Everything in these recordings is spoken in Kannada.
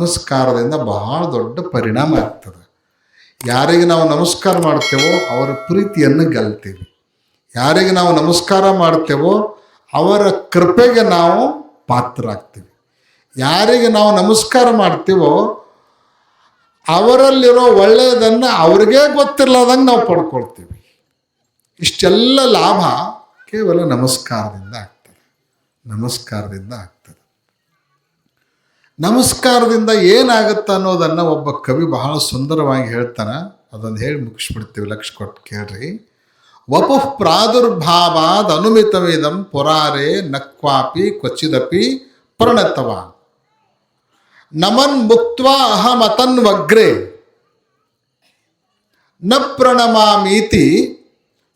ನಮಸ್ಕಾರದಿಂದ ಬಹಳ ದೊಡ್ಡ ಪರಿಣಾಮ ಆಗ್ತದೆ. ಯಾರಿಗೆ ನಾವು ನಮಸ್ಕಾರ ಮಾಡ್ತೇವೋ ಅವರ ಪ್ರೀತಿಯನ್ನು ಗೆಲ್ತೀವಿ. ಯಾರಿಗೆ ನಾವು ನಮಸ್ಕಾರ ಮಾಡ್ತೇವೋ ಅವರ ಕೃಪೆಗೆ ನಾವು ಪಾತ್ರರಾಗ್ತೀವಿ. ಯಾರಿಗೆ ನಾವು ನಮಸ್ಕಾರ ಮಾಡ್ತೀವೋ ಅವರಲ್ಲಿರೋ ಒಳ್ಳೆಯದನ್ನು ಅವ್ರಿಗೇ ಗೊತ್ತಿಲ್ಲದಂಗೆ ನಾವು ಪಡ್ಕೊಳ್ತೀವಿ. ಇಷ್ಟೆಲ್ಲ ಲಾಭ ಕೇವಲ ನಮಸ್ಕಾರದಿಂದ ಆಗ್ತದೆ. ನಮಸ್ಕಾರದಿಂದ ಆಗ್ತದೆ. ನಮಸ್ಕಾರದಿಂದ ಏನಾಗುತ್ತೆ ಅನ್ನೋದನ್ನು ಒಬ್ಬ ಕವಿ ಬಹಳ ಸುಂದರವಾಗಿ ಹೇಳ್ತಾನೆ. ಅದೊಂದು ಹೇಳಿ ಮುಗಿಸ್ಬಿಡ್ತೀವಿ ಲಕ್ಷ ಕೊಟ್ಟು ಕೇಳ್ರಿ. ವಪು ಪ್ರಾದುರ್ಭಾವಾದ ಅನುಮಿತವಿದಂ ಪುರಾರೆ ನಕ್ವಾಪಿ ಕ್ವಚಿದಪಿ ಪ್ರಣತವ ನಮನ್ ಮುಕ್ತ್ವಾ ಅಹಮತನ್ವಗ್ರೆ ನ ಪ್ರಣಮಾಮೀತಿ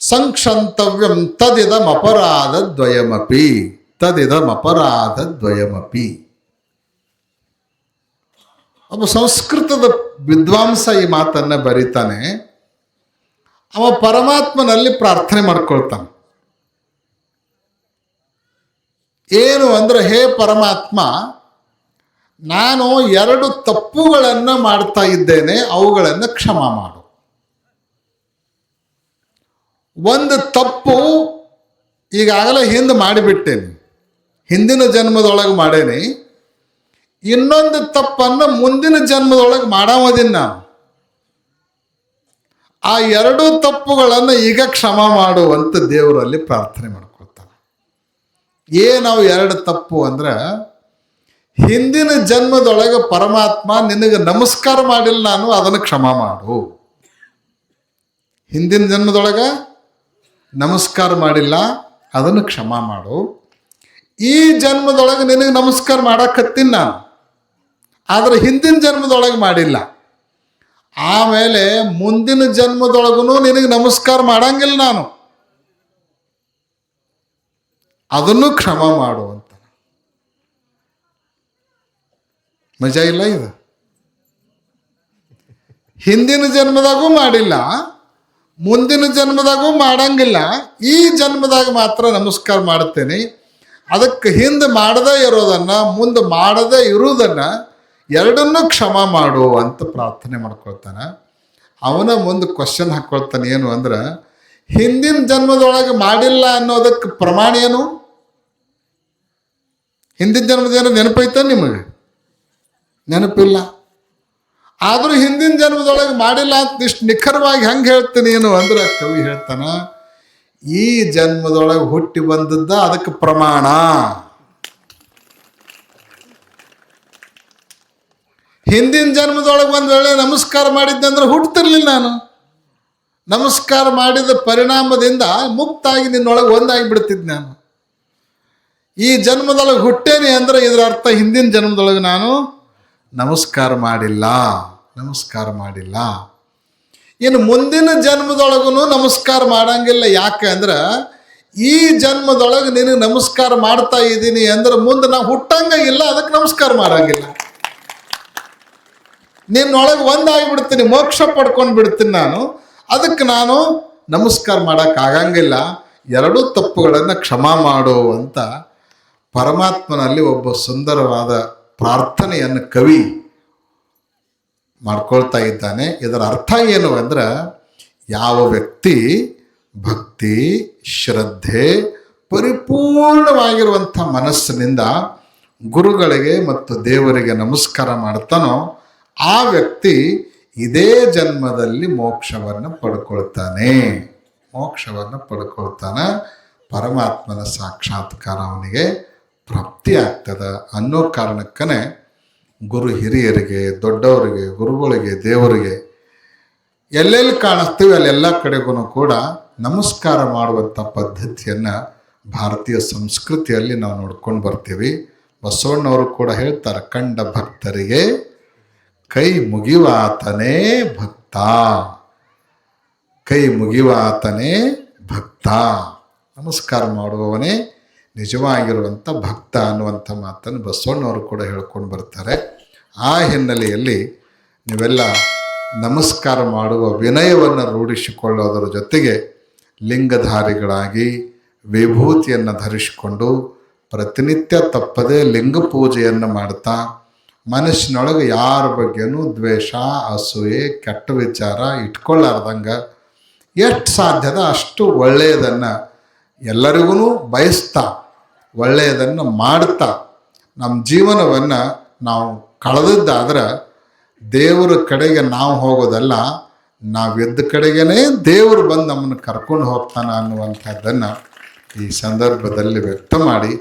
ಸಂಕ್ಷಂತವ್ಯಂ ತದಿದಮಪರಾಧ ದ್ವಯಮಪಿ. ತದಿದಮಪರಾಧ ದ್ವಯಮಪಿ. ಒಬ್ಬ ಸಂಸ್ಕೃತದ ವಿದ್ವಾಂಸ ಈ ಮಾತನ್ನ ಬರೀತಾನೆ. ಅವ ಪರಮಾತ್ಮನಲ್ಲಿ ಪ್ರಾರ್ಥನೆ ಮಾಡ್ಕೊಳ್ತಾನೆ. ಏನು ಅಂದ್ರೆ, ಹೇ ಪರಮಾತ್ಮ, ನಾನು ಎರಡು ತಪ್ಪುಗಳನ್ನು ಮಾಡ್ತಾ ಇದ್ದೇನೆ, ಅವುಗಳನ್ನು ಕ್ಷಮ ಮಾಡು. ಒಂದು ತಪ್ಪು ಈಗಾಗಲೇ ಹಿಂದೆ ಮಾಡಿಬಿಟ್ಟೇನೆ. ಹಿಂದಿನ ಜನ್ಮದೊಳಗೆ ಮಾಡೇನಿ. ಇನ್ನೊಂದು ತಪ್ಪನ್ನು ಮುಂದಿನ ಜನ್ಮದೊಳಗೆ ಮಾಡಾಮದಿನ ನಾವು ಆ ಎರಡೂ ತಪ್ಪುಗಳನ್ನು ಈಗ ಕ್ಷಮ ಮಾಡುವಂತ ದೇವರಲ್ಲಿ ಪ್ರಾರ್ಥನೆ ಮಾಡ್ಕೊಳ್ತಾನೆ. ಏನವು ಎರಡು ತಪ್ಪು ಅಂದ್ರೆ ಹಿಂದಿನ ಜನ್ಮದೊಳಗೆ ಪರಮಾತ್ಮ ನಿನಗೆ ನಮಸ್ಕಾರ ಮಾಡಿಲ್ಲ ನಾನು, ಅದನ್ನು ಕ್ಷಮ ಮಾಡು. ಹಿಂದಿನ ಜನ್ಮದೊಳಗೆ ನಮಸ್ಕಾರ ಮಾಡಿಲ್ಲ, ಅದನ್ನು ಕ್ಷಮ ಮಾಡು. ಈ ಜನ್ಮದೊಳಗೆ ನಿನಗೆ ನಮಸ್ಕಾರ ಮಾಡಕ್ಕತ್ತೀನಿ ನಾನು. ಆದರೆ ಹಿಂದಿನ ಜನ್ಮದೊಳಗೆ ಮಾಡಿಲ್ಲ. ಆಮೇಲೆ ಮುಂದಿನ ಜನ್ಮದೊಳಗೂ ನಿನಗೆ ನಮಸ್ಕಾರ ಮಾಡಂಗಿಲ್ಲ ನಾನು. ಅದನ್ನು ಕ್ಷಮ ಮಾಡುವಂತ. ಮಜಾ ಇಲ್ಲ ಇದು? ಹಿಂದಿನ ಜನ್ಮದಾಗೂ ಮಾಡಿಲ್ಲ, ಮುಂದಿನ ಜನ್ಮದಾಗೂ ಮಾಡಂಗಿಲ್ಲ. ಈ ಜನ್ಮದಾಗ ಮಾತ್ರ ನಮಸ್ಕಾರ ಮಾಡ್ತೇನೆ. ಅದಕ್ಕೆ ಹಿಂದೆ ಮಾಡದೇ ಇರೋದನ್ನು, ಮುಂದೆ ಮಾಡದೇ ಇರುವುದನ್ನ ಎರಡನ್ನೂ ಕ್ಷಮ ಮಾಡು ಅಂತ ಪ್ರಾರ್ಥನೆ ಮಾಡ್ಕೊಳ್ತಾನೆ. ಅವನ ಮುಂದೆ ಕ್ವಶನ್ ಹಾಕ್ಕೊಳ್ತಾನೆ ಏನು ಅಂದ್ರೆ, ಹಿಂದಿನ ಜನ್ಮದೊಳಗೆ ಮಾಡಿಲ್ಲ ಅನ್ನೋದಕ್ಕೆ ಪ್ರಮಾಣ ಏನು? ಹಿಂದಿನ ಜನ್ಮದ ಏನೋ ನೆನಪೈತ ನಿಮಗೆ? ನೆನಪಿಲ್ಲ. ಆದರೂ ಹಿಂದಿನ ಜನ್ಮದೊಳಗೆ ಮಾಡಿಲ್ಲ ಅಂತ ಇಷ್ಟು ನಿಖರವಾಗಿ ಹೆಂಗೆ ಹೇಳ್ತೀನಿ ಏನು ಅಂದ್ರೆ, ಕವಿ ಹೇಳ್ತಾನ, ಈ ಜನ್ಮದೊಳಗೆ ಹುಟ್ಟಿ ಬಂದದ್ದ ಅದಕ್ಕೆ ಪ್ರಮಾಣ. ಹಿಂದಿನ ಜನ್ಮದೊಳಗೆ ಒಂದು ವೇಳೆ ನಮಸ್ಕಾರ ಮಾಡಿದ್ದೆ ಅಂದ್ರೆ ಹುಟ್ಟುತ್ತಿರ್ಲಿಲ್ಲ ನಾನು. ನಮಸ್ಕಾರ ಮಾಡಿದ ಪರಿಣಾಮದಿಂದ ಮುಕ್ತಾಗಿ ನಿನ್ನೊಳಗೆ ಒಂದಾಗಿ ಬಿಡ್ತಿದ್ದೆ ನಾನು. ಈ ಜನ್ಮದೊಳಗೆ ಹುಟ್ಟೇನಿ ಅಂದ್ರೆ ಇದರ ಅರ್ಥ ಹಿಂದಿನ ಜನ್ಮದೊಳಗೆ ನಾನು ನಮಸ್ಕಾರ ಮಾಡಿಲ್ಲ ನಮಸ್ಕಾರ ಮಾಡಿಲ್ಲ. ಇನ್ನು ಮುಂದಿನ ಜನ್ಮದೊಳಗೂ ನಮಸ್ಕಾರ ಮಾಡಂಗಿಲ್ಲ. ಯಾಕೆ ಅಂದ್ರೆ ಈ ಜನ್ಮದೊಳಗೆ ನಿನಗೆ ನಮಸ್ಕಾರ ಮಾಡ್ತಾ ಇದ್ದೀನಿ ಅಂದ್ರೆ ಮುಂದೆ ನಾವು ಹುಟ್ಟಂಗ ಇಲ್ಲ ಅದಕ್ಕೆ ನಮಸ್ಕಾರ ಮಾಡಂಗಿಲ್ಲ. ನಿನ್ನೊಳಗೆ ಒಂದಾಗಿಬಿಡ್ತೀನಿ, ಮೋಕ್ಷ ಪಡ್ಕೊಂಡು ಬಿಡ್ತೀನಿ ನಾನು. ಅದಕ್ಕೆ ನಾನು ನಮಸ್ಕಾರ ಮಾಡೋಕ್ಕಾಗಂಗಿಲ್ಲ ಎರಡೂ ತಪ್ಪುಗಳನ್ನು ಕ್ಷಮ ಮಾಡು ಅಂತ ಪರಮಾತ್ಮನಲ್ಲಿ ಒಬ್ಬ ಸುಂದರವಾದ ಪ್ರಾರ್ಥನೆಯನ್ನು ಕವಿ ಮಾಡ್ಕೊಳ್ತಾ ಇದ್ದಾನೆ. ಇದರ ಅರ್ಥ ಏನು ಅಂದ್ರೆ, ಯಾವ ವ್ಯಕ್ತಿ ಭಕ್ತಿ, ಶ್ರದ್ಧೆ, ಪರಿಪೂರ್ಣವಾಗಿರುವಂಥ ಮನಸ್ಸಿನಿಂದ ಗುರುಗಳಿಗೆ ಮತ್ತು ದೇವರಿಗೆ ನಮಸ್ಕಾರ ಮಾಡ್ತಾನೋ ಆ ವ್ಯಕ್ತಿ ಇದೇ ಜನ್ಮದಲ್ಲಿ ಮೋಕ್ಷವನ್ನು ಪಡ್ಕೊಳ್ತಾನೆ. ಮೋಕ್ಷವನ್ನು ಪಡ್ಕೊಳ್ತಾನೆ. ಪರಮಾತ್ಮನ ಸಾಕ್ಷಾತ್ಕಾರ ಅವನಿಗೆ ಪ್ರಾಪ್ತಿ ಆಗ್ತದ ಅನ್ನೋ ಕಾರಣಕ್ಕನೇ ಗುರು ಹಿರಿಯರಿಗೆ, ದೊಡ್ಡವರಿಗೆ, ಗುರುಗಳಿಗೆ, ದೇವರಿಗೆ ಎಲ್ಲೆಲ್ಲಿ ಕಾಣಿಸ್ತೀವಿ ಅಲ್ಲೆಲ್ಲ ಕಡೆಗೂ ಕೂಡ ನಮಸ್ಕಾರ ಮಾಡುವಂಥ ಪದ್ಧತಿಯನ್ನು ಭಾರತೀಯ ಸಂಸ್ಕೃತಿಯಲ್ಲಿ ನಾವು ನೋಡ್ಕೊಂಡು ಬರ್ತೀವಿ. ಬಸವಣ್ಣವರು ಕೂಡ ಹೇಳ್ತಾರೆ, ಕಂಡ ಭಕ್ತರಿಗೆ ಕೈ ಮುಗಿವಾತನೇ ಭಕ್ತ. ಕೈ ಮುಗಿವಾತನೇ ಭಕ್ತ. ನಮಸ್ಕಾರ ಮಾಡುವವನೇ ನಿಜವಾಗಿರುವಂಥ ಭಕ್ತ ಅನ್ನುವಂಥ ಮಾತನ್ನು ಬಸವಣ್ಣವರು ಕೂಡ ಹೇಳ್ಕೊಂಡು ಬರ್ತಾರೆ. ಆ ಹಿನ್ನೆಲೆಯಲ್ಲಿ ನೀವೆಲ್ಲ ನಮಸ್ಕಾರ ಮಾಡುವ ವಿನಯವನ್ನು ರೂಢಿಸಿಕೊಳ್ಳೋದರ ಜೊತೆಗೆ ಲಿಂಗಧಾರಿಗಳಾಗಿ ವಿಭೂತಿಯನ್ನು ಧರಿಸಿಕೊಂಡು ಪ್ರತಿನಿತ್ಯ ತಪ್ಪದೇ ಲಿಂಗ ಪೂಜೆಯನ್ನು ಮಾಡ್ತಾ ಮನಸ್ಸಿನೊಳಗೆ ಯಾರ ಬಗ್ಗೆನೂ ದ್ವೇಷ, ಅಸೂಯೆ, ಕೆಟ್ಟ ವಿಚಾರ ಇಟ್ಕೊಳ್ಳಾರ್ದಂಗೆ ಎಷ್ಟು ಸಾಧ್ಯದ ಅಷ್ಟು ಒಳ್ಳೆಯದನ್ನು ಎಲ್ಲರಿಗೂ ಬಯಸ್ತಾ, ಒಳ್ಳೆಯದನ್ನು ಮಾಡ್ತಾ ನಮ್ಮ ಜೀವನವನ್ನು ನಾವು ಕಳೆದದ್ದಾದ್ರೆ ದೇವರ ಕಡೆಗೆ ನಾವು ಹೋಗೋದಲ್ಲ, ನಾವು ಎದ್ದ ಕಡೆಗೇನೆ ದೇವರು ಬಂದು ನಮ್ಮನ್ನು ಕರ್ಕೊಂಡು ಹೋಗ್ತಾನೆ ಅನ್ನುವಂಥದ್ದನ್ನು ಈ ಸಂದರ್ಭದಲ್ಲಿ ವ್ಯಕ್ತ ಮಾಡಿ